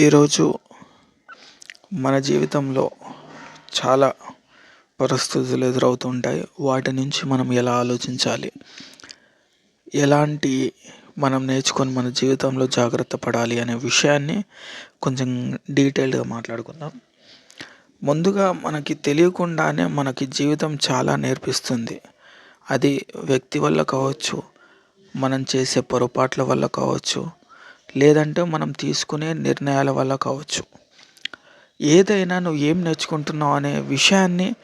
ఈరోజు మన జీవితంలో చాలా పరిస్థితులు ఎదురవుతుంటాయి. వాటి నుంచి మనం ఎలా ఆలోచించాలి? ఎలాంటి మనం నేర్చుకొని మన జీవితంలో జాగ్రత్త పడాలి అనే విషయాన్ని కొంచెం డీటెయిల్డ్గా మాట్లాడుకుందాం. ముందుగా మనకి తెలియకుండానే మనకి జీవితం చాలా నేర్పిస్తుంది. అది వ్యక్తి వల్ల కావచ్చు మనం చేసే పొరపాట్ల వల్ల కావచ్చు లేదంటే మనం తీసుకునే నిర్ణయాల వల్ల కావచ్చు. ఏదైనా నువ్వు ఏం నేర్చుకుంటున్నావు అనే విషయాన్ని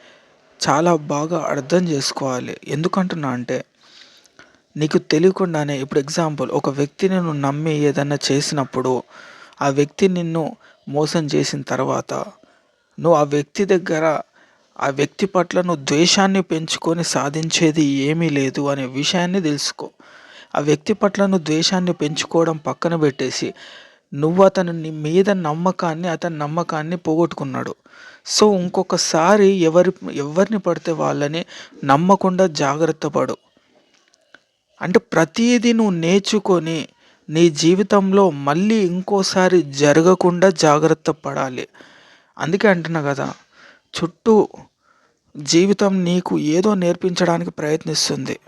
చాలా బాగా అర్థం చేసుకోవాలి. ఎందుకంటున్నా అంటే నీకు తెలియకుండానే ఇప్పుడు ఎగ్జాంపుల్ ఒక వ్యక్తిని నువ్వు నమ్మి ఏదైనా చేసినప్పుడు ఆ వ్యక్తి నిన్ను మోసం చేసిన తర్వాత నువ్వు ఆ వ్యక్తి దగ్గర ఆ వ్యక్తి పట్ల నువ్వు ద్వేషాన్ని పెంచుకొని సాధించేది ఏమీ లేదు అనే విషయాన్ని తెలుసుకో. ఆ వ్యక్తి పట్ల నువ్వు ద్వేషాన్ని పెంచుకోవడం పక్కన పెట్టేసి నువ్వు అతని మీద నమ్మకాన్ని అతని నమ్మకాన్ని పోగొట్టుకున్నాడు. సో ఇంకొకసారి ఎవరి ఎవరిని పడితే వాళ్ళని నమ్మకుండా జాగ్రత్త పడు. అంటే ప్రతీది నువ్వు నేర్చుకొని నీ జీవితంలో మళ్ళీ ఇంకోసారి జరగకుండా జాగ్రత్త పడాలి. అందుకే అంటున్నా కదా చుట్టూ జీవితం నీకు ఏదో నేర్పించడానికి ప్రయత్నిస్తుంది.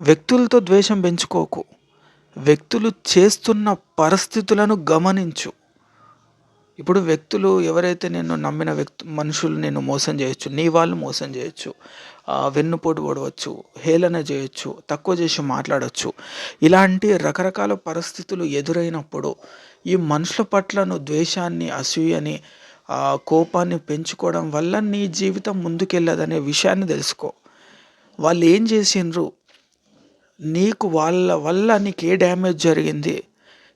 వ్యక్తులతో ద్వేషం పెంచుకోకు. వ్యక్తులు చేస్తున్న పరిస్థితులను గమనించు. ఇప్పుడు వ్యక్తులు ఎవరైతే నేను నమ్మిన వ్యక్తి మనుషులు నేను మోసం చేయొచ్చు నీ వాళ్ళు మోసం చేయొచ్చు వెన్నుపోటు పడవచ్చు హేళన చేయొచ్చు తక్కువ చేసి మాట్లాడవచ్చు ఇలాంటి రకరకాల పరిస్థితులు ఎదురైనప్పుడు ఈ మనుషుల పట్లను ద్వేషాన్ని అసూయని కోపాన్ని పెంచుకోవడం వల్ల నీ జీవితం ముందుకెళ్ళదనే విషయాన్ని తెలుసుకో. వాళ్ళు ఏం చేసిండ్రు? నీకు వాళ్ళ వల్ల నీకు ఏ డ్యామేజ్ జరిగింది.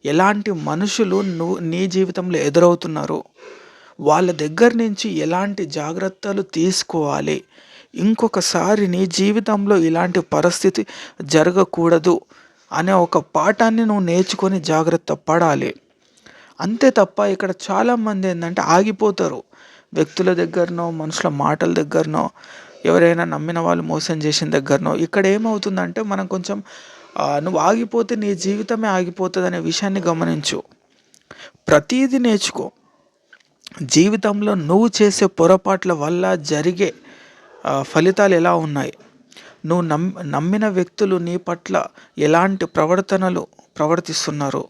ఎలాంటి మనుషులు నువ్వు నీ జీవితంలో ఎదురవుతున్నారు? వాళ్ళ దగ్గర నుంచి ఎలాంటి జాగ్రత్తలు తీసుకోవాలి? ఇంకొకసారి నీ జీవితంలో ఇలాంటి పరిస్థితి జరగకూడదు అనే ఒక పాఠాన్ని నువ్వు నేర్చుకొని జాగ్రత్త పడాలి. అంతే తప్ప ఇక్కడ చాలామంది ఏంటంటే ఆగిపోతారు. వ్యక్తుల దగ్గరనో మనుషుల మాటల దగ్గరనో ఎవరైనా నమ్మిన వాళ్ళు మోసం చేసిన దగ్గరనో ఇక్కడ ఏమవుతుందంటే మనం కొంచెం నువ్వు ఆగిపోతే నీ జీవితమే ఆగిపోతుంది అనే విషయాన్ని గమనించు. ప్రతీది నేర్చుకో. జీవితంలో నువ్వు చేసే పొరపాట్ల వల్ల జరిగే ఫలితాలు ఎలా ఉన్నాయి? నువ్వు నమ్ నమ్మిన వ్యక్తులు నీ పట్ల ఎలాంటి ప్రవర్తనలు ప్రవర్తిస్తున్నారు?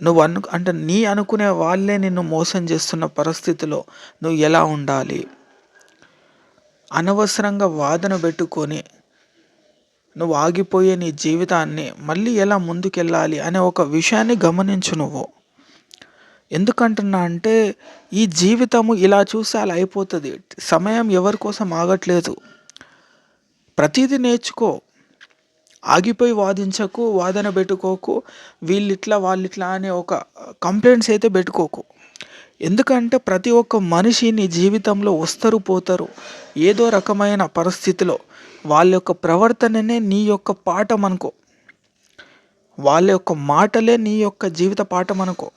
నువ్వు అను అంటే నీ అనుకునే వాళ్ళే నిన్ను మోసం చేస్తున్న పరిస్థితిలో నువ్వు ఎలా ఉండాలి? అనవసరంగా వాదన పెట్టుకొని నువ్వు ఆగిపోయే నీ జీవితాన్ని మళ్ళీ ఎలా ముందుకెళ్ళాలి? అనే ఒక విషయాన్ని గమనించు నువ్వు. ఎందుకంటున్నా అంటే ఈ జీవితము ఇలా చూస్తే అలా అయిపోతుంది. సమయం ఎవరి కోసం ఆగట్లేదు. ప్రతిదీ నేర్చుకో. ఆగిపోయి వాదించకు వాదన పెట్టుకోకు వీళ్ళిట్లా వాళ్ళిట్లా అనే ఒక కంప్లైంట్స్ అయితే పెట్టుకోకు. ఎందుకంటే ప్రతి ఒక్క మనిషి నీ జీవితంలో వస్తారు పోతారు ఏదో రకమైన పరిస్థితిలో. వాళ్ళ యొక్క ప్రవర్తననే నీ యొక్క పాఠం అనుకో. వాళ్ళ యొక్క మాటలే నీ యొక్క జీవిత పాఠం అనుకో.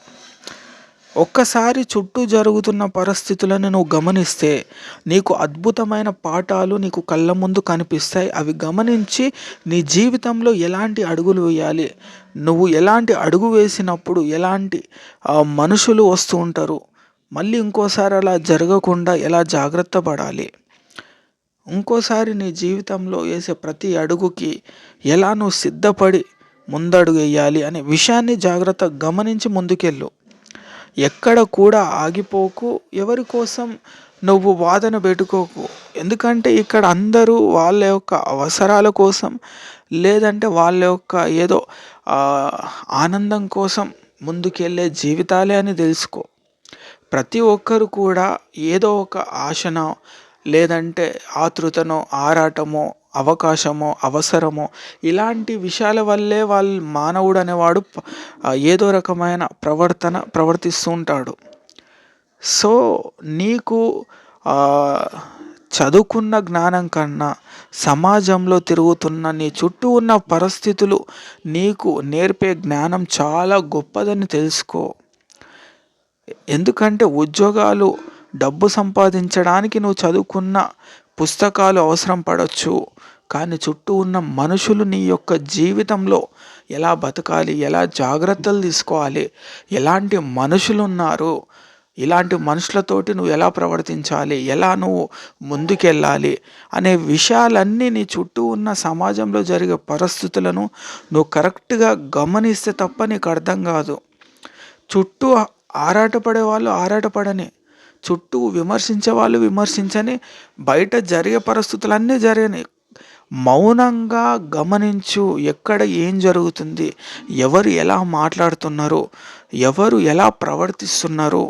ఒక్కసారి చుట్టూ జరుగుతున్న పరిస్థితులను నువ్వు గమనిస్తే నీకు అద్భుతమైన పాఠాలు నీకు కళ్ళ ముందు కనిపిస్తాయి. అవి గమనించి నీ జీవితంలో ఎలాంటి అడుగులు వేయాలి? నువ్వు ఎలాంటి అడుగు వేసినప్పుడు ఎలాంటి మనుషులు వస్తూ ఉంటారు? మళ్ళీ ఇంకోసారి అలా జరగకుండా ఎలా జాగ్రత్త పడాలి? ఇంకోసారి నీ జీవితంలో వేసే ప్రతి అడుగుకి ఎలా నువ్వు సిద్ధపడి ముందడుగు వేయాలి అనే విషయాన్ని జాగ్రత్త గమనించి ముందుకెళ్ళు. ఎక్కడ కూడా ఆగిపోకు ఎవరి కోసం నువ్వు వాదన పెట్టుకోకు. ఎందుకంటే ఇక్కడ అందరూ వాళ్ళ యొక్క అవసరాల కోసం లేదంటే వాళ్ళ యొక్క ఏదో ఆనందం కోసం ముందుకెళ్ళే జీవితాలే అని తెలుసుకో. ప్రతి ఒక్కరు కూడా ఏదో ఒక ఆశనో లేదంటే ఆతృతనో ఆరాటమో అవకాశమో అవసరమో ఇలాంటి విషయాల వల్లే వాళ్ళు మానవుడు అనేవాడు ఏదో రకమైన ప్రవర్తన ప్రవర్తిస్తూ ఉంటాడు. సో నీకు చదువుకున్న జ్ఞానం కన్నా సమాజంలో తిరుగుతున్న నీ చుట్టూ ఉన్న పరిస్థితులు నీకు నేర్పే జ్ఞానం చాలా గొప్పదని తెలుసుకో. ఎందుకంటే ఉద్యోగాలు డబ్బు సంపాదించడానికి నువ్వు చదువుకున్న పుస్తకాలు అవసరం పడవచ్చు కానీ చుట్టూ ఉన్న మనుషులు నీ యొక్క జీవితంలో ఎలా బతకాలి ఎలా జాగ్రత్తలు తీసుకోవాలి ఎలాంటి మనుషులు ఉన్నారు ఇలాంటి మనుషులతోటి నువ్వు ఎలా ప్రవర్తించాలి ఎలా నువ్వు ముందుకెళ్ళాలి అనే విషయాలన్నీ నీ చుట్టూ ఉన్న సమాజంలో జరిగే పరిస్థితులను నువ్వు కరెక్ట్గా గమనిస్తే తప్ప నీకు అర్థం కాదు. చుట్టూ ఆరాటపడే వాళ్ళు ఆరాటపడని చుట్టూ విమర్శించే వాళ్ళు విమర్శించని బయట జరిగే పరిస్థితులన్నీ జరగని మౌనంగా గమనించు ఎక్కడ ఏం జరుగుతుంది ఎవరు ఎలా మాట్లాడుతున్నారు ఎవరు ఎలా ప్రవర్తిస్తున్నారు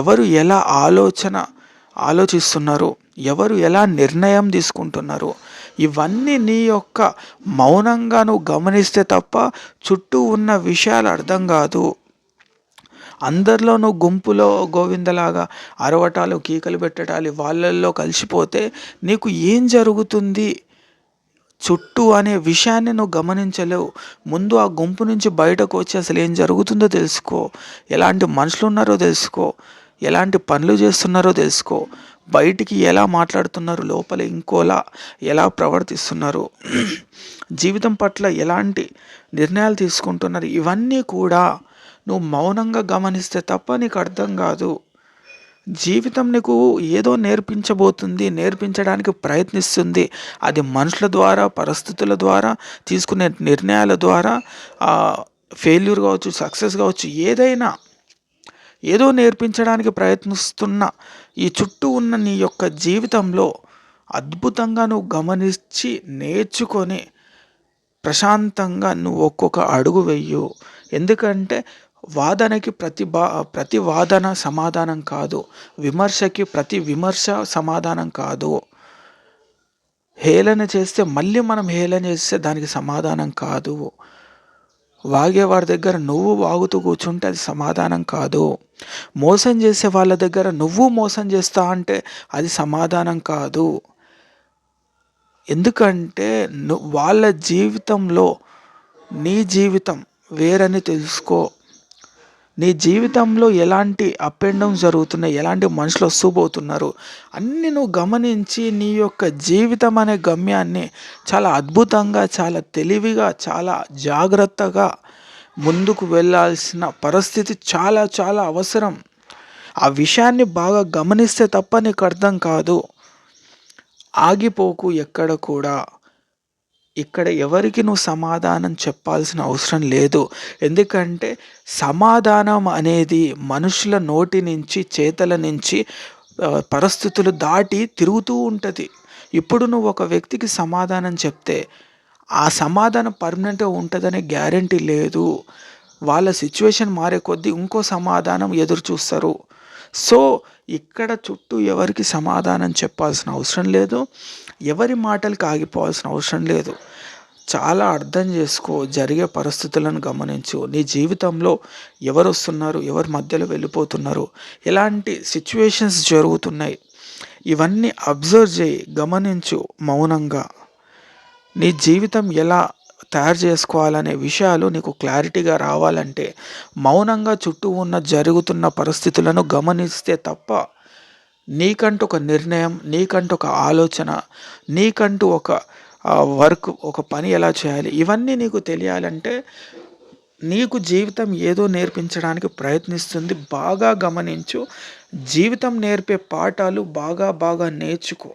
ఎవరు ఎలా ఆలోచన ఆలోచిస్తున్నారు ఎవరు ఎలా నిర్ణయం తీసుకుంటున్నారు. ఇవన్నీ నీ యొక్క మౌనంగా నువ్వు గమనిస్తే తప్ప చుట్టూ ఉన్న విషయాలు అర్థం కాదు. అందరిలోనూ గుంపులో గోవిందలాగా అరవటాలు కీకలు పెట్టడాలు వాళ్ళల్లో కలిసిపోతే నీకు ఏం జరుగుతుంది? చుట్టూ అనే విషయాన్ని నువ్వు గమనించలేవు. ముందు ఆ గుంపు నుంచి బయటకు వచ్చి అసలు ఏం జరుగుతుందో తెలుసుకో. ఎలాంటి మనుషులు ఉన్నారో తెలుసుకో. ఎలాంటి పనులు చేస్తున్నారో తెలుసుకో. బయటికి ఎలా మాట్లాడుతున్నారు లోపల ఇంకోలా ఎలా ప్రవర్తిస్తున్నారు. జీవితం పట్ల ఎలాంటి నిర్ణయాలు తీసుకుంటున్నారు ఇవన్నీ కూడా నువ్వు మౌనంగా గమనిస్తే తప్ప నీకు అర్థం కాదు. జీవితం నీకు ఏదో నేర్పించబోతుంది నేర్పించడానికి ప్రయత్నిస్తుంది. అది మనుషుల ద్వారా పరిస్థితుల ద్వారా తీసుకునే నిర్ణయాల ద్వారా ఫెయిల్యూర్ కావచ్చు సక్సెస్ కావచ్చు ఏదైనా ఏదో నేర్పించడానికి ప్రయత్నిస్తున్న ఈ చుట్టూ ఉన్న నీ యొక్క జీవితంలో అద్భుతంగా నువ్వు గమనించి నేర్చుకొని ప్రశాంతంగా నువ్వు ఒక్కొక్క అడుగు వెయ్యు ఎందుకంటే వాదనకి ప్రతి బా ప్రతి వాదన సమాధానం కాదు. విమర్శకి ప్రతి విమర్శ సమాధానం కాదు. హేళన చేస్తే మళ్ళీ మనం హేళన చేస్తే దానికి సమాధానం కాదు. వాగేవాడి దగ్గర నువ్వు వాగుతూ కూర్చుంటే అది సమాధానం కాదు. మోసం చేసే వాళ్ళ దగ్గర నువ్వు మోసం చేస్తా అంటే అది సమాధానం కాదు. ఎందుకంటే వాళ్ళ జీవితంలో నీ జీవితం వేరని తెలుసుకో. నీ జీవితంలో ఎలాంటి అప్ అండ్ డౌన్స్ జరుగుతున్నాయి? ఎలాంటి మనుషులు వస్తుపోతున్నారు అన్నీ నువ్వు గమనించి నీ యొక్క జీవితం అనే గమ్యాన్ని చాలా అద్భుతంగా చాలా తెలివిగా చాలా జాగ్రత్తగా ముందుకు వెళ్ళాల్సిన పరిస్థితి చాలా చాలా అవసరం. ఆ విషయాన్ని బాగా గమనిస్తే తప్ప నీకు అర్థం కాదు. ఆగిపోకు ఎక్కడ కూడా. ఇక్కడ ఎవరికి నువ్వు సమాధానం చెప్పాల్సిన అవసరం లేదు. ఎందుకంటే సమాధానం అనేది మనుషుల నోటి నుంచి చేతల నుంచి పరిస్థితులు దాటి తిరుగుతూ ఉంటుంది. ఇప్పుడు నువ్వు ఒక వ్యక్తికి సమాధానం చెప్తే ఆ సమాధానం పర్మనెంట్గా ఉంటుందనే గ్యారంటీ లేదు. వాళ్ళ సిచ్యువేషన్ మారే కొద్దీ ఇంకో సమాధానం ఎదురు చూస్తారు. సో ఇక్కడ చుట్టూ ఎవరికి సమాధానం చెప్పాల్సిన అవసరం లేదు. ఎవరి మాటలకు ఆగిపోవాల్సిన అవసరం లేదు. చాలా అర్థం చేసుకో జరిగే పరిస్థితులను గమనించు. నీ జీవితంలో ఎవరు వస్తున్నారు ఎవరి మధ్యలో వెళ్ళిపోతున్నారు ఎలాంటి సిచ్యువేషన్స్ జరుగుతున్నాయి ఇవన్నీ అబ్జర్వ్ చేయి గమనించు మౌనంగా. నీ జీవితం ఎలా తయారు చేసుకోవాలనే విషయాలు నీకు క్లారిటీగా రావాలంటే మౌనంగా చుట్టూ ఉన్న జరుగుతున్న పరిస్థితులను గమనిస్తే తప్ప నీకంటూ ఒక నిర్ణయం నీకంటూ ఒక ఆలోచన నీకంటూ ఒక వర్క్ ఒక పని ఎలా చేయాలి? ఇవన్నీ నీకు తెలియాలంటే నీకు జీవితం ఏదో నేర్పించడానికి ప్రయత్నిస్తుంది. బాగా గమనించు. జీవితం నేర్పే పాఠాలు బాగా బాగా నేర్చుకో.